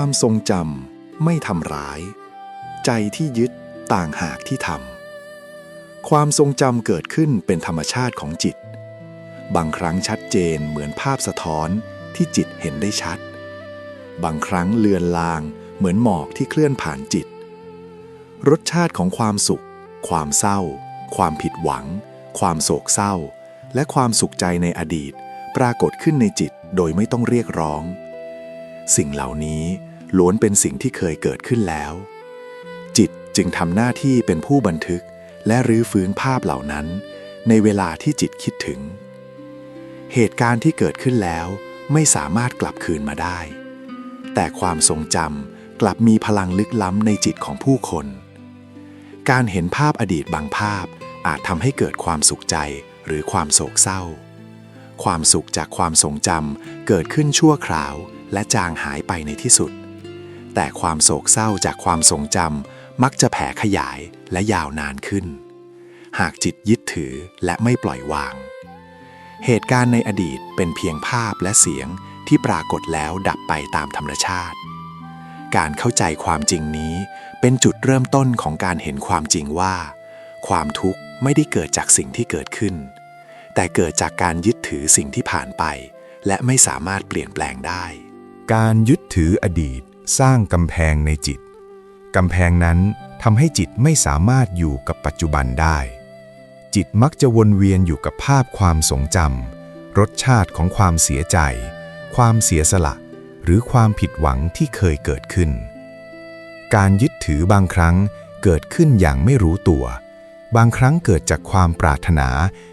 ความทรงจำไม่ทำร้าย ใจที่ยึดต่างหากที่ทำความทรงจำเกิดขึ้นเป็นธรรมชาติของจิต บางครั้งชัดเจนเหมือนภาพสะท้อนที่จิตเห็นได้ชัด บางครั้งเลือนลางเหมือนหมอกที่เคลื่อนผ่านจิต รสชาติของความสุข ความเศร้า ความผิดหวัง ความโศกเศร้า และความสุขใจในอดีต ปรากฏขึ้นในจิตโดยไม่ต้องเรียกร้อง สิ่งเหล่านี้ ล้วนเป็นสิ่งที่เคยเกิดขึ้นแล้ว จิตจึงทำหน้าที่เป็นผู้บันทึกและรื้อฟื้นภาพเหล่านั้น ในเวลาที่จิตคิดถึง เหตุการณ์ที่เกิดขึ้นแล้วไม่สามารถกลับคืนมาได้ แต่ความทรงจำกลับมีพลังลึกล้ำในจิตของผู้คน การเห็นภาพอดีตบางภาพอาจทำให้เกิดความสุขใจหรือความโศกเศร้า ความสุขจากความทรงจำเกิดขึ้นชั่วคราวและจางหายไปในที่สุด แต่ความโศกเศร้าจากความทรงจำมักจะแผ่ขยายและยาวนานขึ้น หากจิตยึดถือและไม่ปล่อยวาง เหตุการณ์ในอดีตเป็นเพียงภาพและเสียงที่ปรากฏแล้วดับไปตามธรรมชาติ การเข้าใจความจริงนี้เป็นจุดเริ่มต้นของการเห็นความจริงว่า ความทุกข์ไม่ได้เกิดจากสิ่งที่เกิดขึ้น แต่เกิดจากการยึดถือสิ่งที่ผ่านไป และไม่สามารถเปลี่ยนแปลงได้ การยึดถืออดีต สร้างกำแพงในจิต กำแพงนั้นทำให้จิตไม่สามารถอยู่กับปัจจุบันได้ จิตมักจะวนเวียนอยู่กับภาพความทรงจำรสชาติของความเสียใจ ความเสียสละ หรือความผิดหวังที่เคยเกิดขึ้น การยึดถือบางครั้งเกิดขึ้นอย่างไม่รู้ตัว บางครั้งเกิดจากความปรารถนา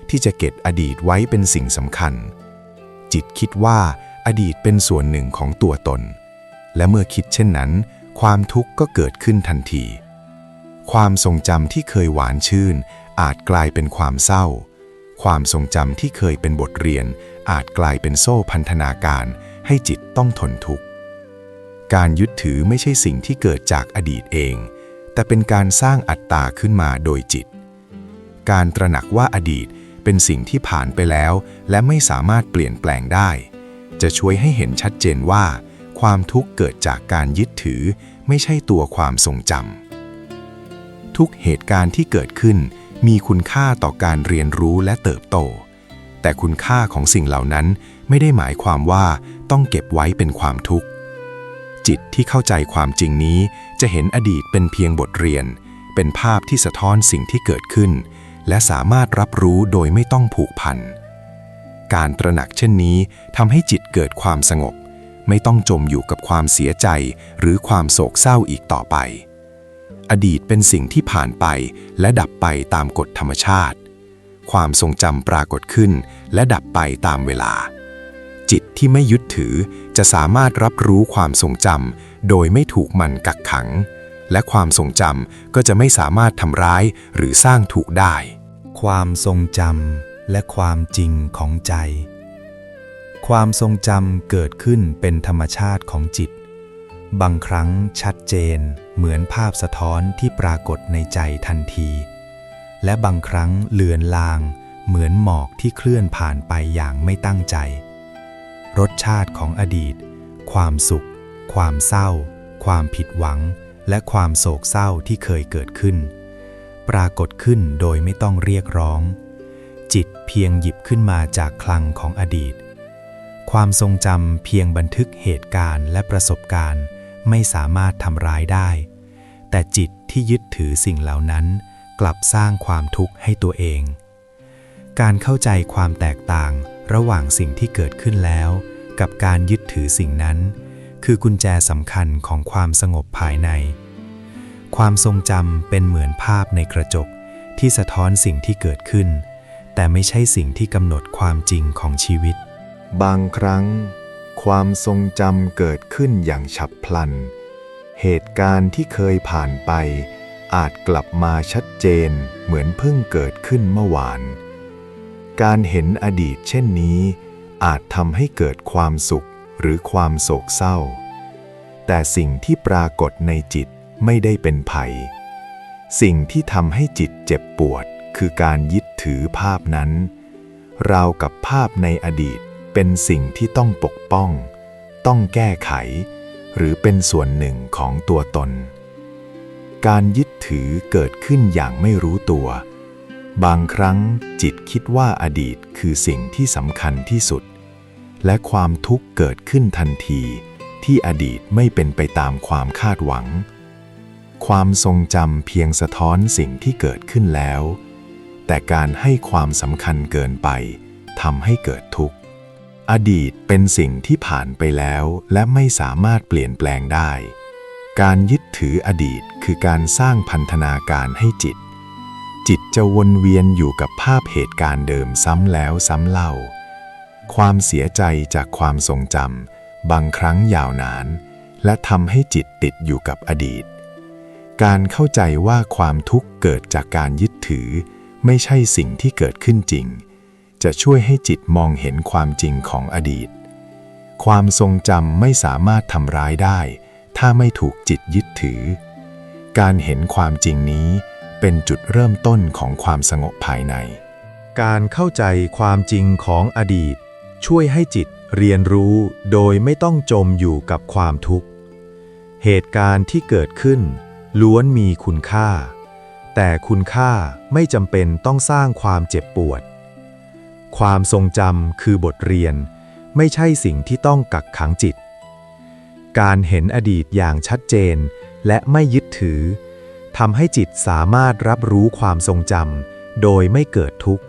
ที่จะเก็บอดีตไว้เป็นสิ่งสำคัญ จิตคิดว่าอดีตเป็นส่วนหนึ่งของตัวตน และเมื่อคิดเช่นนั้น ความทุกข์ก็เกิดขึ้นทันที ความทรงจำที่เคยหวานชื่น อาจกลายเป็นความเศร้า ความทรงจำที่เคยเป็นบทเรียน อาจกลายเป็นโซ่พันธนาการ ให้จิตต้องทนทุกข์ การยึดถือไม่ใช่สิ่งที่เกิดจากอดีตเอง แต่เป็นการสร้างอัตตาขึ้นมาโดยจิต การตระหนักว่าอดีตเป็นสิ่งที่ผ่านไปแล้ว และไม่สามารถเปลี่ยนแปลงได้ จะช่วยให้เห็นชัดเจนว่า ความทุกข์เกิดจากการยึดถือ ไม่ใช่ตัวความทรงจำทุกเหตุการณ์ที่เกิดขึ้น มีคุณค่าต่อการเรียนรู้และเติบโต แต่คุณค่าของสิ่งเหล่านั้นไม่ได้หมายความว่าต้องเก็บไว้เป็นความทุกข์ จิตที่เข้าใจความจริงนี้จะเห็นอดีตเป็นเพียงบทเรียน เป็นภาพที่สะท้อนสิ่งที่เกิดขึ้น และสามารถรับรู้โดยไม่ต้องผูกพันการตระหนักเช่นนี้ทำให้จิตเกิดความสงบ ไม่ต้องจมอยู่กับความเสียใจหรือความโศกเศร้าอีกต่อไป อดีตเป็นสิ่งที่ผ่านไปและดับไปตามกฎธรรมชาติ ความทรงจำปรากฏขึ้นและดับไปตามเวลา จิตที่ไม่ยึดถือจะสามารถรับรู้ความทรงจำโดยไม่ถูกมันกักขัง และความทรงจำก็จะไม่สามารถทำร้ายหรือสร้างถูกได้ ความทรงจำและความจริงของใจ ความทรงจำเกิดขึ้นเป็นธรรมชาติของจิต บางครั้งชัดเจนเหมือนภาพสะท้อนที่ปรากฏในใจทันที และบางครั้งเลือนลาง เหมือนหมอกที่เคลื่อนผ่านไปอย่างไม่ตั้งใจ รสชาติของอดีต ความสุข ความเศร้า ความผิดหวัง และความโศกเศร้าที่เคยเกิดขึ้น ปรากฏขึ้นโดยไม่ต้องเรียกร้อง จิตเพียงหยิบขึ้นมาจากคลังของอดีต ความทรงจำเพียงบันทึกเหตุการณ์และประสบการณ์ ไม่สามารถทำร้ายได้ แต่จิตที่ยึดถือสิ่งเหล่านั้น กลับสร้างความทุกข์ให้ตัวเอง การเข้าใจความแตกต่างระหว่างสิ่งที่เกิดขึ้นแล้ว กับการยึดถือสิ่งนั้น คือกุญแจสำคัญของความสงบภายใน ความทรงจำเป็นเหมือนภาพในกระจกที่สะท้อนสิ่งที่เกิดขึ้น แต่ไม่ใช่สิ่งที่กำหนดความจริงของชีวิต บางครั้ง ความทรงจำเกิดขึ้นอย่างฉับพลัน เหตุการณ์ที่เคยผ่านไป อาจกลับมาชัดเจนเหมือนเพิ่งเกิดขึ้นเมื่อวาน การเห็นอดีตเช่นนี้ อาจทำให้เกิดความสุขหรือความโศกเศร้า แต่สิ่งที่ปรากฏในจิตไม่ได้เป็นภัย สิ่งที่ทำให้จิตเจ็บปวดคือการยึดถือภาพนั้น ราวกับภาพในอดีต เป็นสิ่งที่ต้องปกป้อง ต้องแก้ไข หรือเป็นส่วนหนึ่งของตัวตน การยึดถือเกิดขึ้นอย่างไม่รู้ตัว บางครั้งจิตคิดว่าอดีตคือสิ่งที่สำคัญที่สุด และความทุกข์เกิดขึ้นทันทีที่อดีตไม่เป็นไปตามความคาดหวัง ความทรงจำเพียงสะท้อนสิ่งที่เกิดขึ้นแล้ว แต่การให้ความสำคัญเกินไปทำให้เกิดทุกข์ อดีตเป็นสิ่งที่ผ่านไปแล้วและไม่สามารถเปลี่ยนแปลงได้ การยึดถืออดีตคือการสร้างพันธนาการให้จิต จิตจะวนเวียนอยู่กับภาพเหตุการณ์เดิมซ้ำแล้วซ้ำเล่า ความเสียใจจากความทรงจำบางครั้งยาวนาน และทำให้จิตติดอยู่กับอดีต การเข้าใจว่าความทุกข์เกิดจากการยึดถือ ไม่ใช่สิ่งที่เกิดขึ้นจริง จะช่วยให้จิตมองเห็นความจริงของอดีต ความทรงจำไม่สามารถทำร้ายได้ ถ้าไม่ถูกจิตยึดถือ การเห็นความจริงนี้เป็นจุดเริ่มต้นของความสงบภายใน การเข้าใจความจริงของอดีต ช่วยให้จิตเรียนรู้โดยไม่ต้องจมอยู่กับความทุกข์ เหตุการณ์ที่เกิดขึ้น ล้วนมีคุณค่า แต่คุณค่าไม่จำเป็นต้องสร้างความเจ็บปวด ความทรงจำคือบทเรียน ไม่ใช่สิ่งที่ต้องกักขังจิต การเห็นอดีตอย่างชัดเจน และไม่ยึดถือทำให้จิตสามารถรับรู้ความทรงจำโดยไม่เกิดทุกข์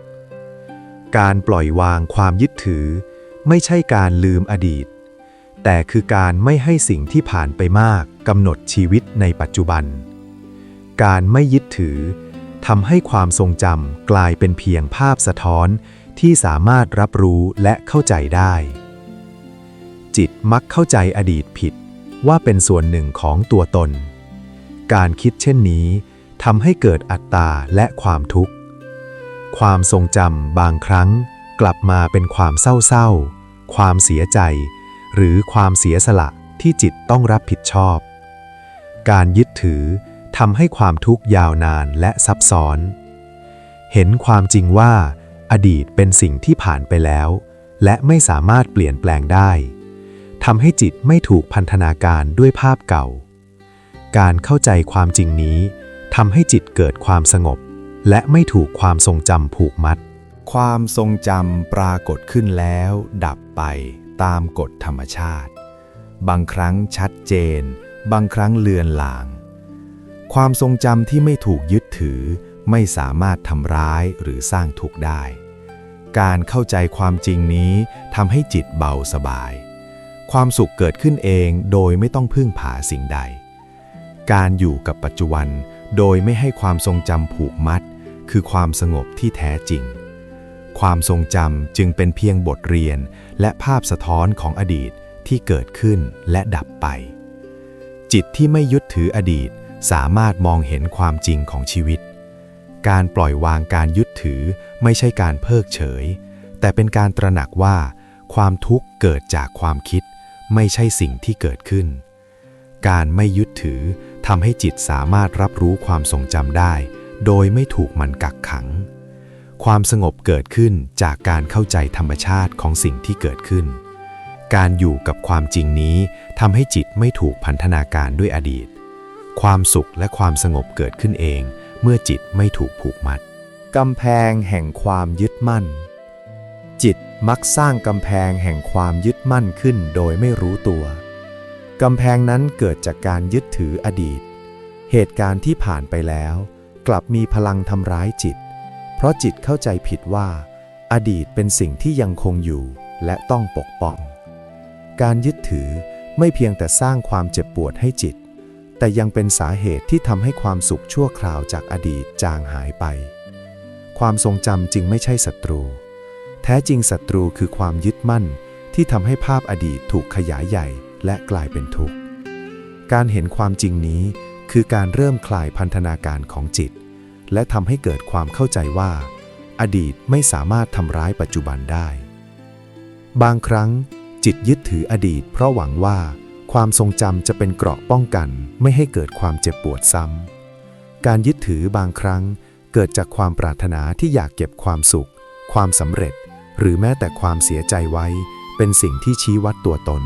การปล่อยวางความยึดถือ ไม่ใช่การลืมอดีต แต่คือการไม่ให้สิ่งที่ผ่านไปมากกำหนดชีวิตในปัจจุบัน การไม่ยึดถือทำให้ความทรงจำกลายเป็นเพียงภาพสะท้อน ที่สามารถรับรู้และเข้าใจได้ จิตมักเข้าใจอดีตผิดว่าเป็นส่วนหนึ่งของตัวตน การคิดเช่นนี้ทำให้เกิดอัตตาและความทุกข์ ความทรงจำบางครั้งกลับมาเป็นความเศร้าๆ ความเสียใจ หรือความเสียสละที่จิตต้องรับผิดชอบ การยึดถือทำให้ความทุกข์ยาวนานและซับซ้อน เห็นความจริงว่า อดีตเป็นสิ่งที่ผ่านไปแล้ว และไม่สามารถเปลี่ยนแปลงได้ทำให้จิตไม่ถูกพันธนาการด้วยภาพเก่า การเข้าใจความจริงนี้ทำให้จิตเกิดความสงบ และไม่ถูกความทรงจำผูกมัด ความทรงจำปรากฏขึ้นแล้ว ดับไปตามกฎธรรมชาติ บางครั้งชัดเจน บางครั้งเลือนลาง ความทรงจำที่ไม่ถูกยึดถือ ไม่สามารถทำร้ายหรือสร้างทุกข์ได้ การเข้าใจความจริงนี้ทำให้จิตเบาสบาย ความสุขเกิดขึ้นเองโดยไม่ต้องพึ่งพาสิ่งใด การอยู่กับปัจจุบันโดยไม่ให้ความทรงจำผูกมัด คือความสงบที่แท้จริง ความทรงจำจึงเป็นเพียงบทเรียนและภาพสะท้อนของอดีตที่เกิดขึ้นและดับไป จิตที่ไม่ยึดถืออดีตสามารถมองเห็นความจริงของชีวิต การปล่อยวางการยึดถือไม่ใช่การเพิกเฉย แต่เป็นการตระหนักว่า ความทุกข์เกิดจากความคิด ไม่ใช่สิ่งที่เกิดขึ้น การไม่ยึดถือทำให้จิตสามารถรับรู้ความทรงจำได้ โดยไม่ถูกมันกักขัง ความสงบเกิดขึ้นจากการเข้าใจธรรมชาติของสิ่งที่เกิดขึ้น การอยู่กับความจริงนี้ทำให้จิตไม่ถูกพันธนาการด้วยอดีต ความสุขและความสงบเกิดขึ้นเอง เมื่อจิตไม่ถูกผูกมัด กำแพงแห่งความยึดมั่น จิตมักสร้างกำแพงแห่งความยึดมั่นขึ้นโดยไม่รู้ตัว กำแพงนั้นเกิดจากการยึดถืออดีต เหตุการณ์ที่ผ่านไปแล้ว กลับมีพลังทำร้ายจิต เพราะจิตเข้าใจผิดว่า อดีตเป็นสิ่งที่ยังคงอยู่และต้องปกป้อง การยึดถือไม่เพียงแต่สร้างความเจ็บปวดให้จิต แต่ยังเป็นสาเหตุที่ทำให้ความสุขชั่วคราวจากอดีตจางหายไป ความทรงจำจึงไม่ใช่ศัตรู แท้จริงศัตรูคือความยึดมั่นที่ทำให้ภาพอดีตถูกขยายใหญ่และกลายเป็นทุกข์ การเห็นความจริงนี้คือการเริ่มคลายพันธนาการของจิต และทำให้เกิดความเข้าใจว่า อดีตไม่สามารถทำร้ายปัจจุบันได้ บางครั้งจิตยึดถืออดีตเพราะหวังว่า ความทรงจำจะเป็นเกราะป้องกันไม่ให้เกิดความเจ็บปวดซ้ำ การยึดถือบางครั้งเกิดจากความปรารถนาที่อยากเก็บความสุข ความสำเร็จ หรือแม้แต่ความเสียใจไว้ เป็นสิ่งที่ชี้วัดตัวตน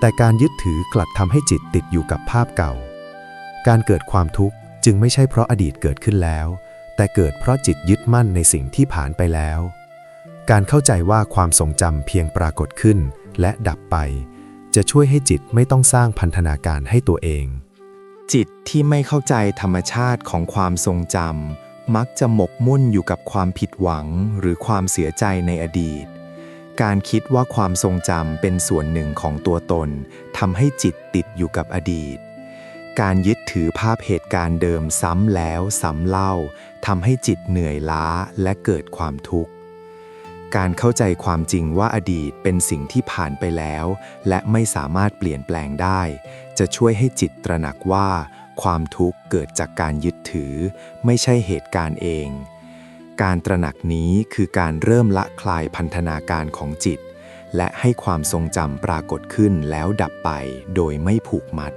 แต่การยึดถือกลับทำให้จิตติดอยู่กับภาพเก่า การเกิดความทุกข์จึงไม่ใช่เพราะอดีตเกิดขึ้นแล้ว แต่เกิดเพราะจิตยึดมั่นในสิ่งที่ผ่านไปแล้ว การเข้าใจว่าความทรงจำเพียงปรากฏขึ้นและดับไป จะช่วยให้จิตไม่ต้องสร้างพันธนาการให้ตัวเอง จิตที่ไม่เข้าใจธรรมชาติของความทรงจำมักจะหมกมุ่นอยู่กับความผิดหวังหรือความเสียใจในอดีต การคิดว่าความทรงจำเป็นส่วนหนึ่งของตัวตนทำให้จิตติดอยู่กับอดีต การยึดถือภาพเหตุการณ์เดิมซ้ำแล้วซ้ำเล่าทำให้จิตเหนื่อยล้าและเกิดความทุกข์ การเข้าใจความจริงว่าอดีตเป็นสิ่งที่ผ่านไปแล้ว และไม่สามารถเปลี่ยนแปลงได้ จะช่วยให้จิตตระหนักว่า ความทุกข์เกิดจากการยึดถือ ไม่ใช่เหตุการณ์เอง การตระหนักนี้คือการเริ่มละคลายพันธนาการของจิต และให้ความทรงจำปรากฏขึ้นแล้วดับไปโดยไม่ผูกมัด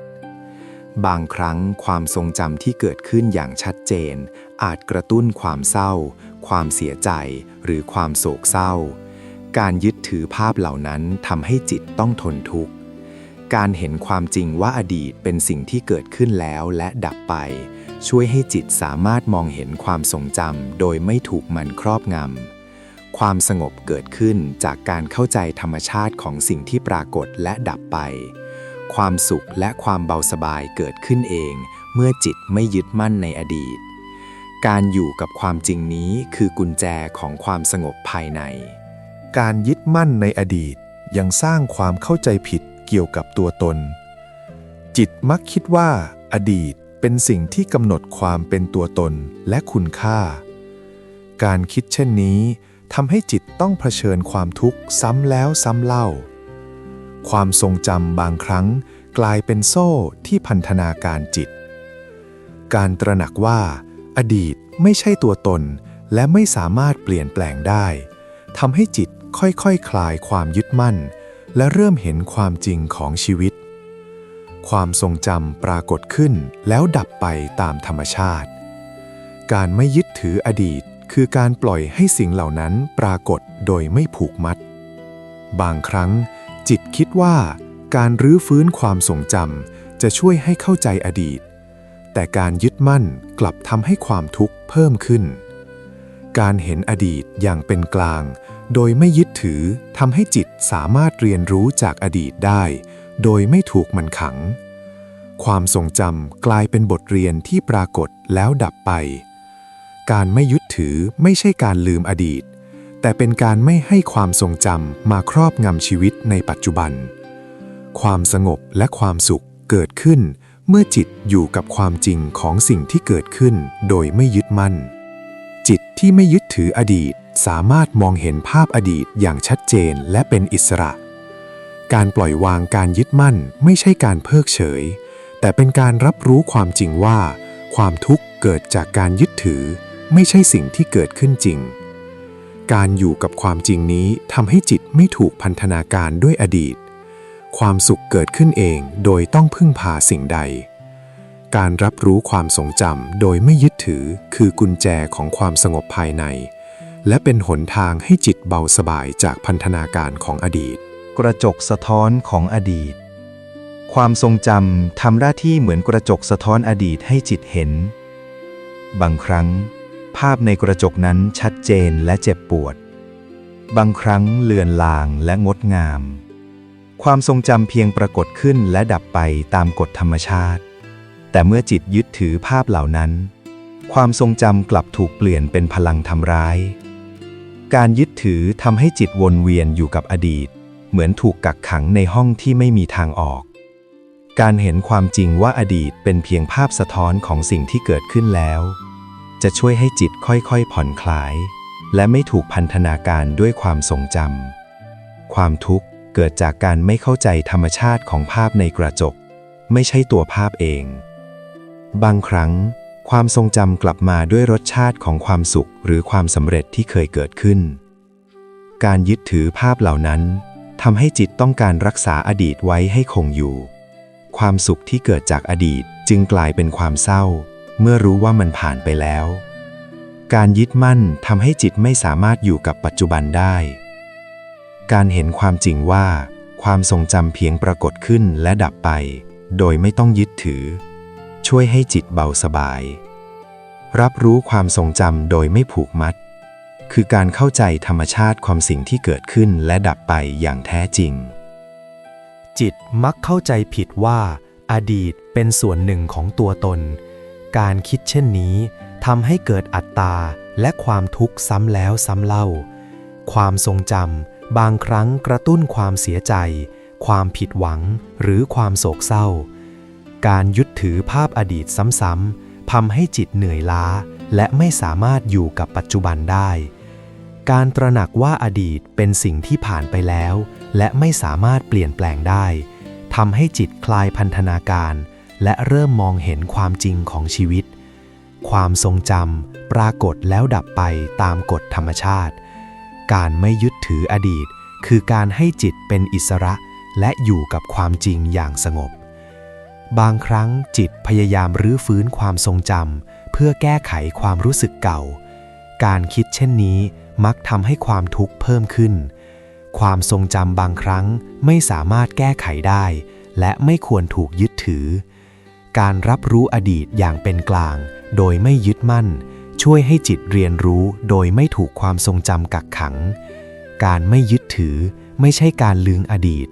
บางครั้งความทรงจำที่เกิดขึ้นอย่างชัดเจน อาจกระตุ้นความเศร้า ความเสียใจหรือความโศกเศร้า การยึดถือภาพเหล่านั้นทำให้จิตต้องทนทุกข์ การเห็นความจริงว่าอดีตเป็นสิ่งที่เกิดขึ้นแล้วและดับไป ช่วยให้จิตสามารถมองเห็นความทรงจำโดยไม่ถูกมันครอบงำ ความสงบเกิดขึ้นจากการเข้าใจธรรมชาติของสิ่งที่ปรากฏและดับไป ความสุขและความเบาสบายเกิดขึ้นเอง เมื่อจิตไม่ยึดมั่นในอดีต การอยู่กับความจริงนี้คือกุญแจของความสงบภายใน การยึดมั่นในอดีตยังสร้างความเข้าใจผิดเกี่ยวกับตัวตน จิตมักคิดว่า อดีตเป็นสิ่งที่กำหนดความเป็นตัวตนและคุณค่า การคิดเช่นนี้ทำให้จิตต้องเผชิญความทุกข์ซ้ำแล้วซ้ำเล่า ความทรงจำบางครั้งกลายเป็นโซ่ที่พันธนาการจิต การตระหนักว่า อดีตไม่ใช่ตัวตน และไม่สามารถเปลี่ยนแปลงได้ทำให้จิตค่อยๆคคลายความยึดมั่น และเริ่มเห็นความจริงของชีวิต ความทรงจำปรากฏขึ้นแล้วดับไปตามธรรมชาติ การไม่ยึดถืออดีตคือการปล่อยให้สิ่งเหล่านั้นปรากฏโดยไม่ผูกมัด บางครั้ง จิตคิดว่า การรื้อฟื้นความทรงจำจะช่วยให้เข้าใจอดีต แต่การยึดมั่นกลับทำให้ความทุกข์เพิ่มขึ้น การเห็นอดีตอย่างเป็นกลาง โดยไม่ยึดถือทำให้จิตสามารถเรียนรู้จากอดีตได้ โดยไม่ถูกมันขัง ความทรงจำกลายเป็นบทเรียนที่ปรากฏแล้วดับไป การไม่ยึดถือไม่ใช่การลืมอดีต แต่เป็นการไม่ให้ความทรงจำมาครอบงำชีวิตในปัจจุบัน ความสงบและความสุขเกิดขึ้น เมื่อจิตอยู่กับความจริงของสิ่งที่เกิดขึ้นโดยไม่ยึดมั่น จิตที่ไม่ยึดถืออดีตสามารถมองเห็นภาพอดีตอย่างชัดเจนและเป็นอิสระ การปล่อยวางการยึดมั่นไม่ใช่การเพิกเฉย แต่เป็นการรับรู้ความจริงว่า ความทุกข์เกิดจากการยึดถือ ไม่ใช่สิ่งที่เกิดขึ้นจริง การอยู่กับความจริงนี้ทำให้จิตไม่ถูกพันธนาการด้วยอดีต ความสุขเกิดขึ้นเองโดยต้องพึ่งพาสิ่งใด การรับรู้ความทรงจำโดยไม่ยึดถือคือกุญแจของความสงบภายใน และเป็นหนทางให้จิตเบาสบายจากพันธนาการของอดีต กระจกสะท้อนของอดีต ความทรงจำทำหน้าที่เหมือนกระจกสะท้อนอดีตให้จิตเห็น บางครั้ง ภาพในกระจกนั้นชัดเจนและเจ็บปวด บางครั้งเลือนลางและงดงาม ความทรงจำเพียงปรากฏขึ้นและดับไปตามกฎธรรมชาติ แต่เมื่อจิตยึดถือภาพเหล่านั้น ความทรงจำกลับถูกเปลี่ยนเป็นพลังทำร้าย การยึดถือทำให้จิตวนเวียนอยู่กับอดีต เหมือนถูกกักขังในห้องที่ไม่มีทางออก การเห็นความจริงว่าอดีตเป็นเพียงภาพสะท้อนของสิ่งที่เกิดขึ้นแล้ว จะช่วยให้จิตค่อยๆผ่อนคลาย และไม่ถูกพันธนาการด้วยความทรงจำความทุกข์ เกิดจากการไม่เข้าใจธรรมชาติของภาพในกระจก ไม่ใช่ตัวภาพเอง บางครั้ง ความทรงจำกลับมาด้วยรสชาติของความสุขหรือความสำเร็จที่เคยเกิดขึ้น การยึดถือภาพเหล่านั้นทำให้จิตต้องการรักษาอดีตไว้ให้คงอยู่ ความสุขที่เกิดจากอดีตจึงกลายเป็นความเศร้า เมื่อรู้ว่ามันผ่านไปแล้ว การยึดมั่นทำให้จิตไม่สามารถอยู่กับปัจจุบันได้ การเห็นความจริงว่า ความทรงจำเพียงปรากฏขึ้นและดับไป โดยไม่ต้องยึดถือ ช่วยให้จิตเบาสบาย รับรู้ความทรงจำโดยไม่ผูกมัด คือการเข้าใจธรรมชาติความสิ่งที่เกิดขึ้นและดับไปอย่างแท้จริง จิตมักเข้าใจผิดว่า อดีตเป็นส่วนหนึ่งของตัวตน การคิดเช่นนี้ทำให้เกิดอัตตาและความทุกข์ซ้ำแล้วซ้ำเล่า ความทรงจำ บางครั้งกระตุ้นความเสียใจ ความผิดหวัง หรือความโศกเศร้า การยึดถือภาพอดีตซ้ำๆทำให้จิตเหนื่อยล้า และไม่สามารถอยู่กับปัจจุบันได้ การตระหนักว่าอดีตเป็นสิ่งที่ผ่านไปแล้ว และไม่สามารถเปลี่ยนแปลงได้ทำให้จิตคลายพันธนาการ และเริ่มมองเห็นความจริงของชีวิต ความทรงจำปรากฏแล้วดับไปตามกฎธรรมชาติ การไม่ยึดถืออดีต คือการให้จิตเป็นอิสระและอยู่กับความจริงอย่างสงบ บางครั้งจิตพยายามรื้อฟื้นความทรงจำเพื่อแก้ไขความรู้สึกเก่า การคิดเช่นนี้มักทำให้ความทุกข์เพิ่มขึ้น ความทรงจำบางครั้งไม่สามารถแก้ไขได้ และไม่ควรถูกยึดถือ การรับรู้อดีตอย่างเป็นกลาง โดยไม่ยึดมั่น ช่วยให้จิตเรียนรู้โดยไม่ถูกความทรงจำกักขัง การไม่ยึดถือไม่ใช่การลืมอดีต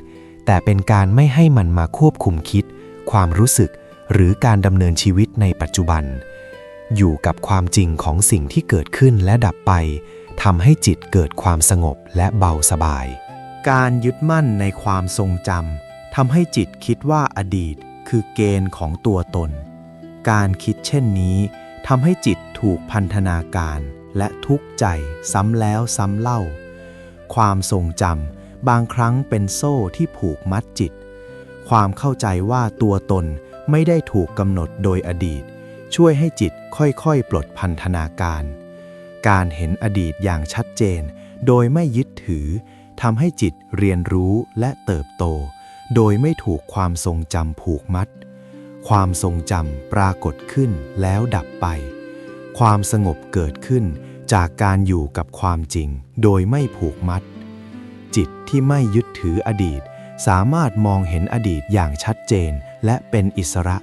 แต่เป็นการไม่ให้มันมาควบคุมคิด ความรู้สึก หรือการดำเนินชีวิตในปัจจุบัน อยู่กับความจริงของสิ่งที่เกิดขึ้นและดับไปทำให้จิตเกิดความสงบและเบาสบาย การยึดมั่นในความทรงจำทำให้จิตคิดว่าอดีต คือเกณฑ์ของตัวตน การคิดเช่นนี้ ทำให้จิตถูกพันธนาการและทุกข์ใจซ้ำแล้วซ้ำเล่า ความทรงจำบางครั้งเป็นโซ่ที่ผูกมัดจิต ความเข้าใจว่าตัวตนไม่ได้ถูกกำหนดโดยอดีต ช่วยให้จิตค่อยๆ ปลดพันธนาการ การเห็นอดีตอย่างชัดเจน โดยไม่ยึดถือทำให้จิตเรียนรู้และเติบโต โดยไม่ถูกความทรงจำผูกมัด ความทรงจำปรากฏขึ้นแล้วดับไป ความสงบเกิดขึ้นจากการอยู่กับความจริงโดยไม่ผูกมัด จิตที่ไม่ยึดถืออดีต สามารถมองเห็นอดีตอย่างชัดเจนและเป็นอิสระ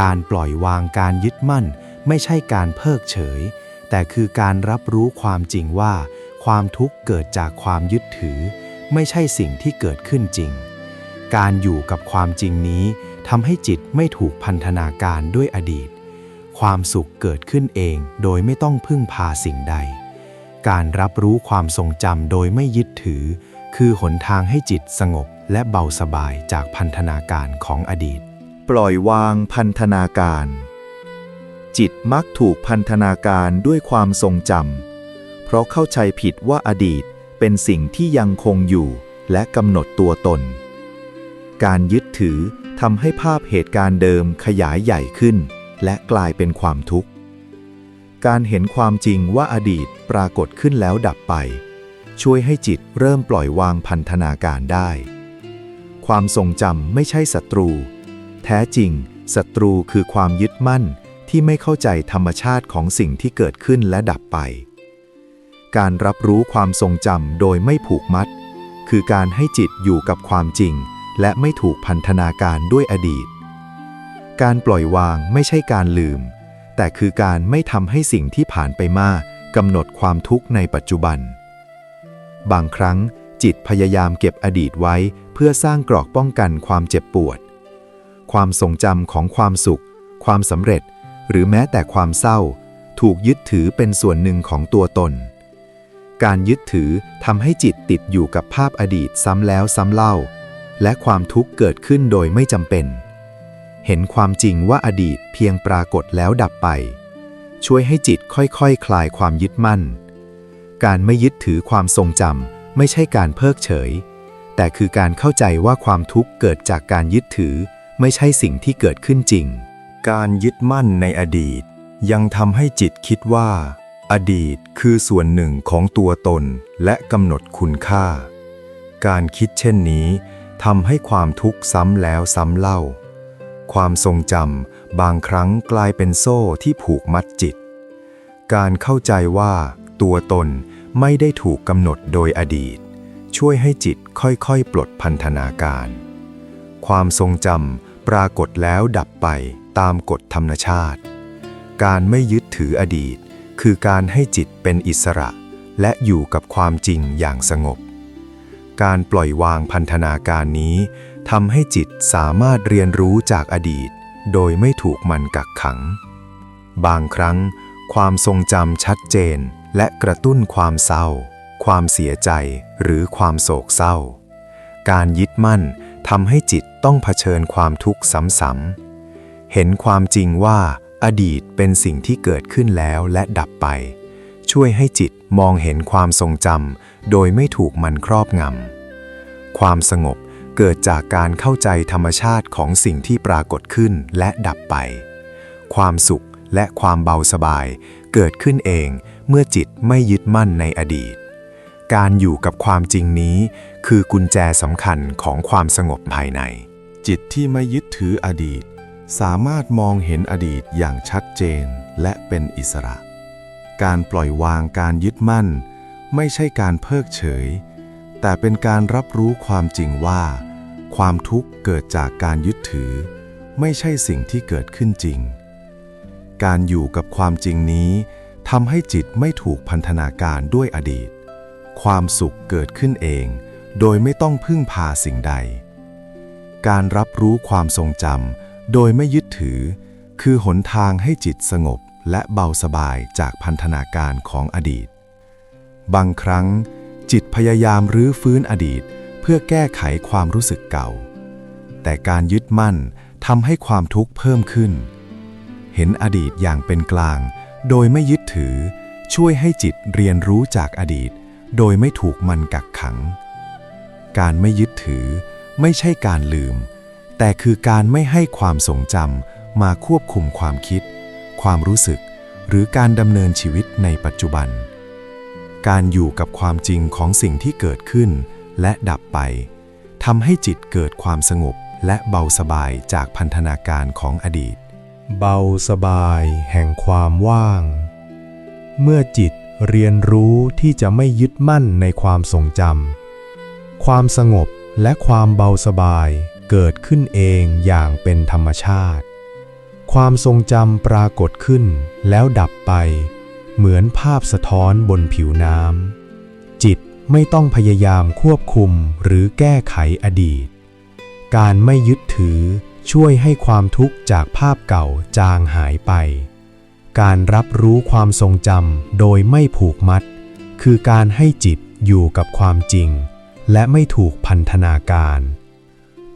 การปล่อยวางการยึดมั่น ไม่ใช่การเพิกเฉย แต่คือการรับรู้ความจริงว่า ความทุกข์เกิดจากความยึดถือ ไม่ใช่สิ่งที่เกิดขึ้นจริง การอยู่กับความจริงนี้ ทำให้จิตไม่ถูกพันธนาการด้วยอดีต ความสุขเกิดขึ้นเองโดยไม่ต้องพึ่งพาสิ่งใด การรับรู้ความทรงจำโดยไม่ยึดถือ คือหนทางให้จิตสงบและเบาสบายจากพันธนาการของอดีต ปล่อยวางพันธนาการ จิตมักถูกพันธนาการด้วยความทรงจำเพราะเข้าใจผิดว่าอดีตเป็นสิ่งที่ยังคงอยู่และกำหนดตัวตน การยึดถือ ทำให้ภาพเหตุการณ์เดิมขยายใหญ่ขึ้น และกลายเป็นความทุกข์ การเห็นความจริงว่าอดีตปรากฏขึ้นแล้วดับไป ช่วยให้จิตเริ่มปล่อยวางพันธนาการได้ ความทรงจำไม่ใช่ศัตรู แท้จริงศัตรูคือความยึดมั่นที่ไม่เข้าใจธรรมชาติของสิ่งที่เกิดขึ้นและดับไป การรับรู้ความทรงจำโดยไม่ผูกมัด คือการให้จิตอยู่กับความจริง และไม่ถูกพันธนาการด้วยอดีต การปล่อยวางไม่ใช่การลืม แต่คือการไม่ทำให้สิ่งที่ผ่านไปมากำหนดความทุกข์ในปัจจุบัน บางครั้งจิตพยายามเก็บอดีตไว้เพื่อสร้างกรอกป้องกันความเจ็บปวด ความทรงจำของความสุข ความสำเร็จ หรือแม้แต่ความเศร้า ถูกยึดถือเป็นส่วนหนึ่งของตัวตน การยึดถือทำให้จิตติดอยู่กับภาพอดีตซ้ำแล้วซ้ำเล่า และความทุกข์เกิดขึ้นโดยไม่จำเป็น เห็นความจริงว่าอดีตเพียงปรากฏแล้วดับไป ช่วยให้จิตค่อยๆคคลายความยึดมั่น การไม่ยึดถือความทรงจำไม่ใช่การเพิกเฉย แต่คือการเข้าใจว่าความทุกข์เกิดจากการยึดถือ ไม่ใช่สิ่งที่เกิดขึ้นจริง การยึดมั่นในอดีต ยังทำให้จิตคิดว่า อดีตคือส่วนหนึ่งของตัวตนและกำหนดคุณค่า การคิดเช่นนี้ ทำให้ความทุกข์ซ้ำแล้วซ้ำเล่า ความทรงจำบางครั้งกลายเป็นโซ่ที่ผูกมัดจิต การเข้าใจว่าตัวตนไม่ได้ถูกกำหนดโดยอดีต ช่วยให้จิตค่อยๆ ปลดพันธนาการ ความทรงจำปรากฏแล้วดับไปตามกฎธรรมชาติ การไม่ยึดถืออดีต คือการให้จิตเป็นอิสระ และอยู่กับความจริงอย่างสงบ การปล่อยวางพันธนาการนี้ทำให้จิตสามารถเรียนรู้จากอดีต โดยไม่ถูกมันกักขัง บางครั้ง ความทรงจำชัดเจน และกระตุ้นความเศร้า ความเสียใจหรือความโศกเศร้า การยึดมั่นทำให้จิตต้องเผชิญความทุกข์ซ้ำๆ เห็นความจริงว่าอดีตเป็นสิ่งที่เกิดขึ้นแล้วและดับไป ช่วยให้จิต มองเห็นความทรงจำโดยไม่ถูกมันครอบงำ ความสงบเกิดจากการเข้าใจธรรมชาติของสิ่งที่ปรากฏขึ้นและดับไป ความสุขและความเบาสบายเกิดขึ้นเองเมื่อจิตไม่ยึดมั่นในอดีต การอยู่กับความจริงนี้คือกุญแจสำคัญของความสงบภายใน จิตที่ไม่ยึดถืออดีต สามารถมองเห็นอดีตอย่างชัดเจนและเป็นอิสระ การปล่อยวางการยึดมั่น ไม่ใช่การเพิกเฉย แต่เป็นการรับรู้ความจริงว่า ความทุกข์เกิดจากการยึดถือ ไม่ใช่สิ่งที่เกิดขึ้นจริง การอยู่กับความจริงนี้ทำให้จิตไม่ถูกพันธนาการด้วยอดีต ความสุขเกิดขึ้นเอง โดยไม่ต้องพึ่งพาสิ่งใด การรับรู้ความทรงจำโดยไม่ยึดถือ คือหนทางให้จิตสงบ และเบาสบายจากพันธนาการของอดีต บางครั้ง จิตพยายามรื้อฟื้นอดีต เพื่อแก้ไขความรู้สึกเก่า แต่การยึดมั่นทำให้ความทุกข์เพิ่มขึ้น เห็นอดีตอย่างเป็นกลาง โดยไม่ยึดถือ ช่วยให้จิตเรียนรู้จากอดีต โดยไม่ถูกมันกักขัง การไม่ยึดถือไม่ใช่การลืม แต่คือการไม่ให้ความทรงจำมาควบคุมความคิด ความรู้สึก หรือการดำเนินชีวิตในปัจจุบัน การอยู่กับความจริงของสิ่งที่เกิดขึ้น และดับไปทำให้จิตเกิดความสงบและเบาสบายจากพันธนาการของอดีต เบาสบายแห่งความว่าง เมื่อจิตเรียนรู้ที่จะไม่ยึดมั่นในความทรงจำความสงบและความเบาสบายเกิดขึ้นเองอย่างเป็นธรรมชาติ ความทรงจำปรากฏขึ้นแล้วดับไป เหมือนภาพสะท้อนบนผิวน้ำ จิตไม่ต้องพยายามควบคุมหรือแก้ไขอดีต การไม่ยึดถือช่วยให้ความทุกข์จากภาพเก่าจางหายไป การรับรู้ความทรงจำโดยไม่ผูกมัด คือการให้จิตอยู่กับความจริง และไม่ถูกพันธนาการ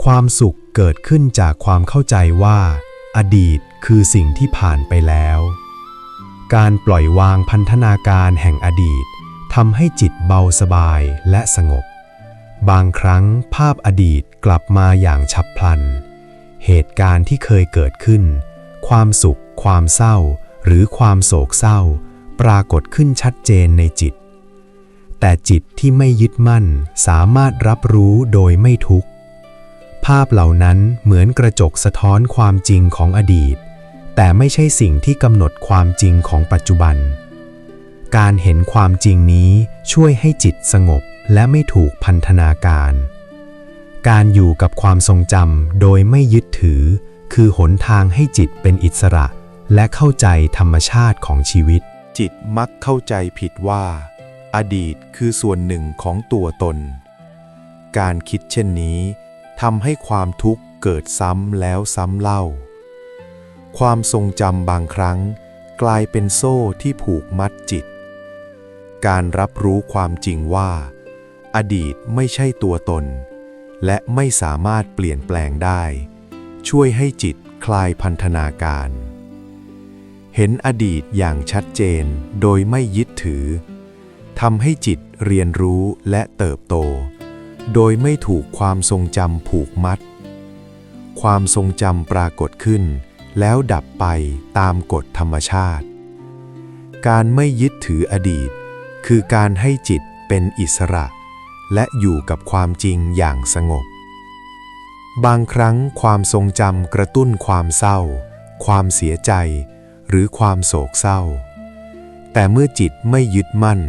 ความสุขเกิดขึ้นจากความเข้าใจว่า อดีตคือสิ่งที่ผ่านไปแล้ว การปล่อยวางพันธนาการแห่งอดีตทำให้จิตเบาสบายและสงบ บางครั้งภาพอดีตกลับมาอย่างฉับพลัน เหตุการณ์ที่เคยเกิดขึ้น ความสุข ความเศร้า หรือความโศกเศร้า ปรากฏขึ้นชัดเจนในจิต แต่จิตที่ไม่ยึดมั่นสามารถรับรู้โดยไม่ทุกข์ ภาพเหล่านั้นเหมือนกระจกสะท้อนความจริงของอดีต แต่ไม่ใช่สิ่งที่กำหนดความจริงของปัจจุบัน การเห็นความจริงนี้ช่วยให้จิตสงบและไม่ถูกพันธนาการ การอยู่กับความทรงจำโดยไม่ยึดถือ คือหนทางให้จิตเป็นอิสระ และเข้าใจธรรมชาติของชีวิต จิตมักเข้าใจผิดว่า อดีตคือส่วนหนึ่งของตัวตน การคิดเช่นนี้ ทำให้ความทุกข์เกิดซ้ำแล้วซ้ำเล่า ความทรงจำบางครั้งกลายเป็นโซ่ที่ผูกมัดจิต การรับรู้ความจริงว่า อดีตไม่ใช่ตัวตน และไม่สามารถเปลี่ยนแปลงได้ ช่วยให้จิตคลายพันธนาการ เห็นอดีตอย่างชัดเจนโดยไม่ยึดถือทำให้จิตเรียนรู้และเติบโต โดยไม่ถูกความทรงจำผูกมัด ความทรงจำปรากฏขึ้น แล้วดับไปตามกฎธรรมชาติ การไม่ยึดถืออดีต คือการให้จิตเป็นอิสระ และอยู่กับความจริงอย่างสงบ บางครั้งความทรงจำกระตุ้นความเศร้า ความเสียใจ หรือความโศกเศร้า แต่เมื่อจิตไม่ยึดมั่น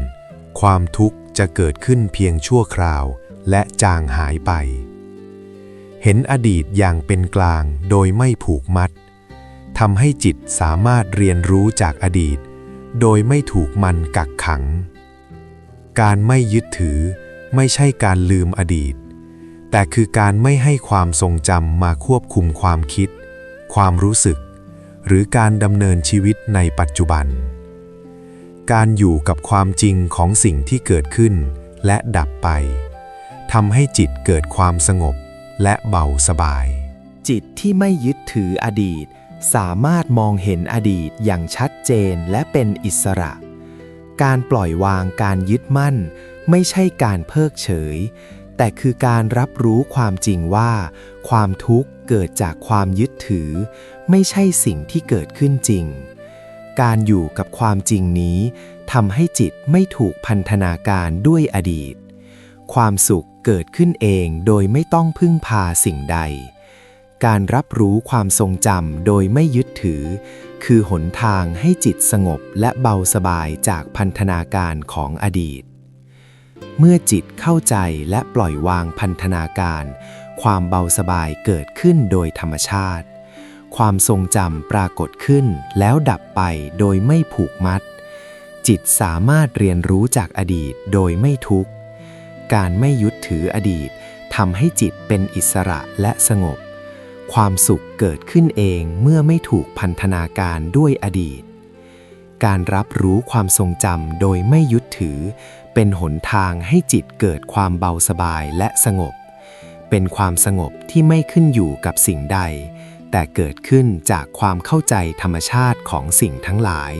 ความทุกข์จะเกิดขึ้นเพียงชั่วคราว และจางหายไป เห็นอดีตอย่างเป็นกลางโดยไม่ผูกมัดทำให้จิตสามารถเรียนรู้จากอดีต โดยไม่ถูกมันกักขัง การไม่ยึดถือไม่ใช่การลืมอดีต แต่คือการไม่ให้ความทรงจำมาควบคุมความคิด ความรู้สึก หรือการดำเนินชีวิตในปัจจุบัน การอยู่กับความจริงของสิ่งที่เกิดขึ้นและดับไป ทำให้จิตเกิดความสงบและเบาสบาย จิตที่ไม่ยึดถืออดีต สามารถมองเห็นอดีตอย่างชัดเจนและเป็นอิสระ การปล่อยวางการยึดมั่น ไม่ใช่การเพิกเฉย แต่คือการรับรู้ความจริงว่า ความทุกข์เกิดจากความยึดถือ ไม่ใช่สิ่งที่เกิดขึ้นจริง การอยู่กับความจริงนี้ทำให้จิตไม่ถูกพันธนาการด้วยอดีต ความสุขเกิดขึ้นเองโดยไม่ต้องพึ่งพาสิ่งใด การรับรู้ความทรงจำโดยไม่ยึดถือ คือหนทางให้จิตสงบและเบาสบายจากพันธนาการของอดีต เมื่อจิตเข้าใจและปล่อยวางพันธนาการ ความเบาสบายเกิดขึ้นโดยธรรมชาติ ความทรงจำปรากฏขึ้นแล้วดับไปโดยไม่ผูกมัด จิตสามารถเรียนรู้จากอดีตโดยไม่ทุกข์ การไม่ยึดถืออดีตทำให้จิตเป็นอิสระและสงบ ความสุขเกิดขึ้นเองเมื่อไม่ถูกพันธนาการด้วยอดีต การรับรู้ความทรงจำโดยไม่ยึดถือ เป็นหนทางให้จิตเกิดความเบาสบายและสงบ เป็นความสงบที่ไม่ขึ้นอยู่กับสิ่งใด แต่เกิดขึ้นจากความเข้าใจธรรมชาติของสิ่งทั้งหลาย